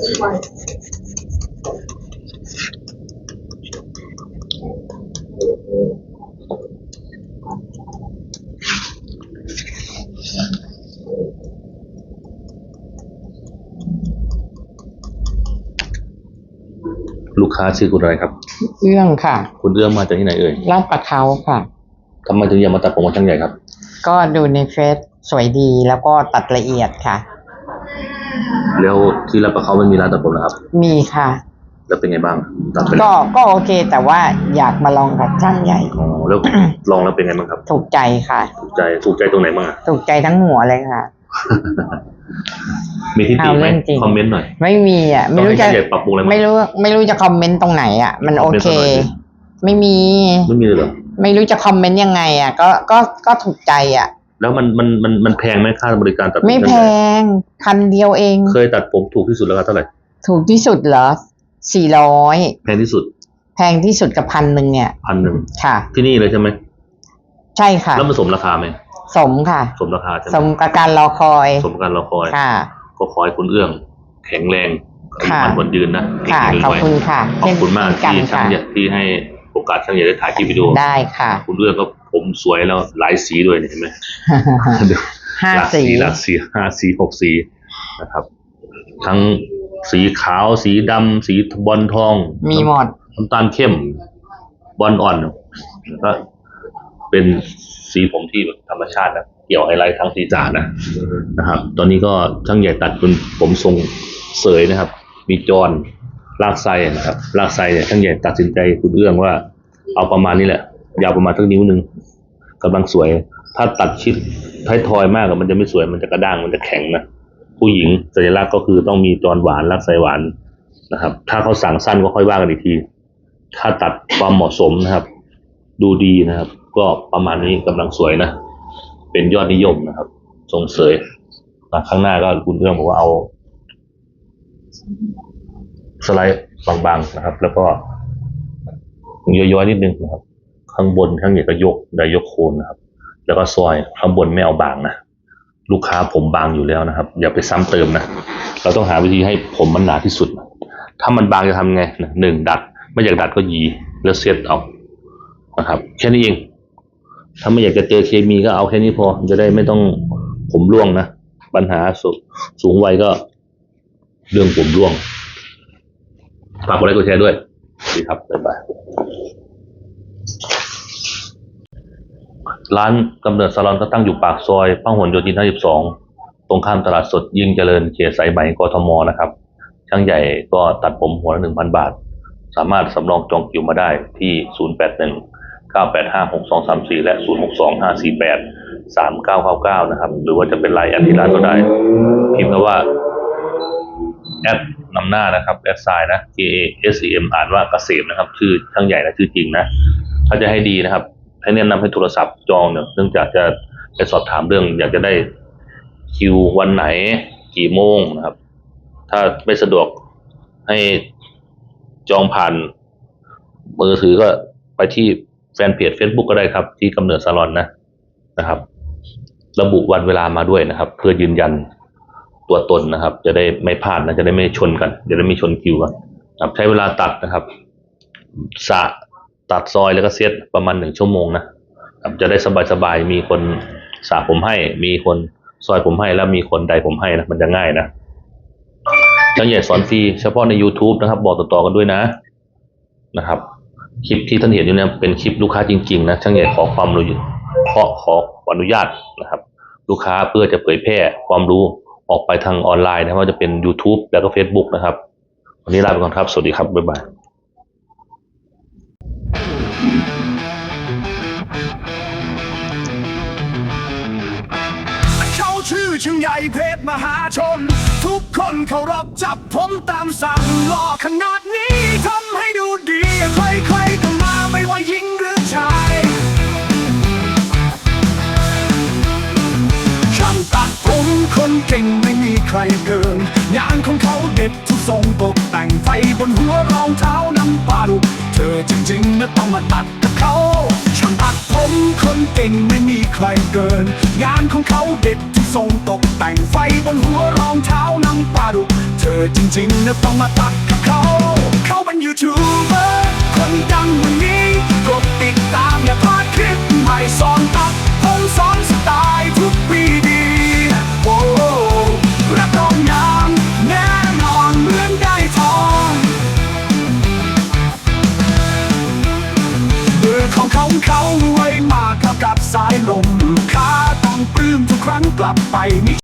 ลูกค้าชื่อคุณอะไรครับเรื่องค่ะ คุณเอื้อมมาจากที่ไหนเอ่ยลาดประเขาค่ะ ทำไมถึงอยากมาตัดผมกับช่างใหญ่ครับ ก็ดูในเฟซสวยดีแล้วก็ตัดละเอียดค่ะ แล้วที่รับประเขาไม่มีร้านตัดผมนะครับ มีค่ะ แล้วเป็นไงบ้างตัดไปแล้วก็ก็โอเคแต่ว่าอยากมาลองกับช่างใหญ่ อ๋อแล้วลองแล้วเป็นไงบ้างครับ ถูกใจค่ะ ถูกใจถูกใจตรงไหนบ้างอะ ถูกใจทั้งหัวเลยค่ะ มีที่ติเอาไหมเรื่องจริง คอมเมนต์หน่อยไม่มีอะ ไม่รู้ต้องจะให้ช่างใหญ่ปรับปรุงอะไรบ้างไม่รู้ไม่รู้จะคอมเมนต์ตรงไหนอะ มันคโออมเมนต์เคสักหน่อยดิไม่มี ไม่มีเลยเหรอไม่รู้จะคอมเมนต์ยังไงอะ ก็ก็ก็ถูกใจอะ แล้วมันมันมันมันแพงไหมค่าบริการตัดผมไม่แพช่างใหญ่งพันเดียวเอง เคยตัดผมถูกที่สุดแล้วครับเท่าไหร่ ถูกที่สุดเหรอสี่ร้อยแพงที่สุด แพงที่สุดกับพันหนึ่งเนี่ยพันหนึ่งค่ะ ที่นี่เลยใช่ไหมใช่ค่ะ แล้วมันสมราคาไหมสมค่ะ สมราคาใช่ไหมสมกับการรอคอย สมการเราคอยค่ะ ก็ขอให้คุณเอื้อง แข็งแรงอายุค่ะมันคนยืนนะค่ะเก่งๆขอบรวยๆคุณค่ะขอบคุณมากเช่นที่กันช่างค่ะใหญ่ที่ให้โอกาสช่างใหญ่ได้ถ่ายคลิปวิดีโอได้ค่ะ คุณเอื้องก็ผมสวยแล้วหลายสีด้วยเนี่ยเห็นไหมห้าหลากสีหลากสีห้าสีหกสีนะครับ ทั้งสีขาวสีดำสีบอลทอง มีหมดน้ำตาลเข้ม บอลอ่อนแล้วก็เป็นสีผมที่แบบธรรมชาตินะเกี่ยวไฮไลท์ทั้งศีรษะนะนะครับ ตอนนี้ก็ช่างใหญ่ตัดเป็นผมทรงเสยนะครับ มีจรลากไส้นะครับลากไส้เนี่ยช่างใหญ่ตัดสินใจคุณเอื้องว่า เอาประมาณนี้แหละ ยาวประมาณทั้งนิ้วหนึ่งกำลังสวย ถ้าตัดชิดท้ายทอยมากมันจะไม่สวย มันจะกระด้าง มันจะแข็งนะ ผู้หญิงสัญลักษณ์ก็คือต้องมีจรหวานลากไส้หวานนะครับ ถ้าเขาสั่งสั้นก็ค่อยว่ากันอีกที ถ้าตัดความเหมาะสมนะครับ ดูดีนะครับ ก็ประมาณนี้กำลังสวยนะ เป็นยอดนิยมนะครับทรงเสยนะข้างหน้าก็คุณเอื้องบอกว่าเอา สไลด์บางๆนะครับ แล้วก็ ย้อยๆนิดนึงนะครับ ข้างบนข้างใหญ่ก็ยกได้ยกโคนนะครับ แล้วก็ซอยข้างบนไม่เอาบางนะลูกค้าผมบางอยู่แล้วนะครับ อย่าไปซ้ำเติมนะเราต้องหาวิธีให้ผมมันหนาที่สุด ถ้ามันบางจะทำไงหนึ่งดัด ไม่อยากดัดก็ยีแล้วเซตเอานะครับแค่นี้เองถ้าไม่อยากจะเจอเคมีก็เอาแค่นี้พอ จะได้ไม่ต้องผมร่วงนะ ปัญหาสสูงวัยก็เรื่องผมร่วง ฝากกดไลค์กดแชร์ด้วย ดีครับบ๊ายบายร้านกำเนิดซาลอนก็ตั้งอยู่ปากซอยพหลโยธิน52 ตรงข้ามตลาดสดยิ่งเจริญเขตสายไหมกทมนะครับ ช่างใหญ่ก็ตัดผมหัวละ1,000 บาท สามารถสำรองจองคิวมาได้ที่ 081 985 6234 และ 062 548 3999 นะครับ หรือว่าจะเป็นไลน์แอดที่ร้านก็ได้ พิมพ์คำว่าแอด นำหน้านะครับแอดไซน์นะ K A S E M อ่านว่าเกษมนะครับ ชื่อช่างใหญ่นะชื่อจริงนะ ถ้าจะให้ดีนะครับให้แนะนำให้โทรศัพท์จองเนี่ยเนื่องจากจะไปสอบถามเรื่อง อยากจะได้คิววันไหน กี่โมงนะครับ ถ้าไม่สะดวกให้จองผ่านมือถือก็ไปที่แฟนเพจ Facebook ก็ได้ครับ ที่กำเนิดซาลอนนะนะครับ ระบุวันเวลามาด้วยนะครับ เพื่อยืนยัน ตัวตนนะครับ จะได้ไม่พลาดนะจะได้ไม่ชนกันจะได้ไม่ชนคิวกันครับใช้เวลาตัดนะครับสระตัดซอยแล้วก็เซตประมาณหนึ่งชั่วโมงนะครับจะได้สบายๆมีคนสระผมให้ มีคนซอยผมให้แล้วมีคนใดผมให้นะมันจะง่ายนะช่างใหญ่สอนฟรีเฉพาะใน YouTube นะครับ บอกต่อๆกันด้วยนะนะครับ คลิปที่ท่านเห็นอยู่เนี่ยเป็นคลิปลูกค้าจริงๆนะช่างใหญ่ขอความรู้ขอขออนุญาตนะครับ ลูกค้าเพื่อจะเผยแพร่ความรู้ ออกไปทางออนไลน์นะว่าจะเป็น YouTube แล้วก็ Facebook นะครับ วันนี้ลาไปก่อนครับ สวัสดีครับ บ๊ายบายเขาชื่อชิงใหญ่เพชรมหาชน ทุกคนเคารพจับผมตามสั่งหล่อขนาดนี้ทำให้ดูดี ใครๆก็มาไม่ว่าหญิงหรือ ใครเกินงานของเขาเด็ดทุกทรงตกแต่งไฟบนหัวรองเท้าน้ำปลาดุเธอจริงๆนะต้องมาตัดกับเขาช่างตัดผมคนเก่งไม่มีใครเกิน งานของเขาเด็ดที่ทรงตกแต่งไฟบนหัวรองเท้านังปลาดุเธอจริงๆนะต้องมาตัดกับเขา เขาเป็นยูทูบเบอร์คนดังวันนี้กดติดตามอย่า เขาเขารวยมาขับกับสายลมข้าต้องปลื้มทุกครั้งกลับไปมิ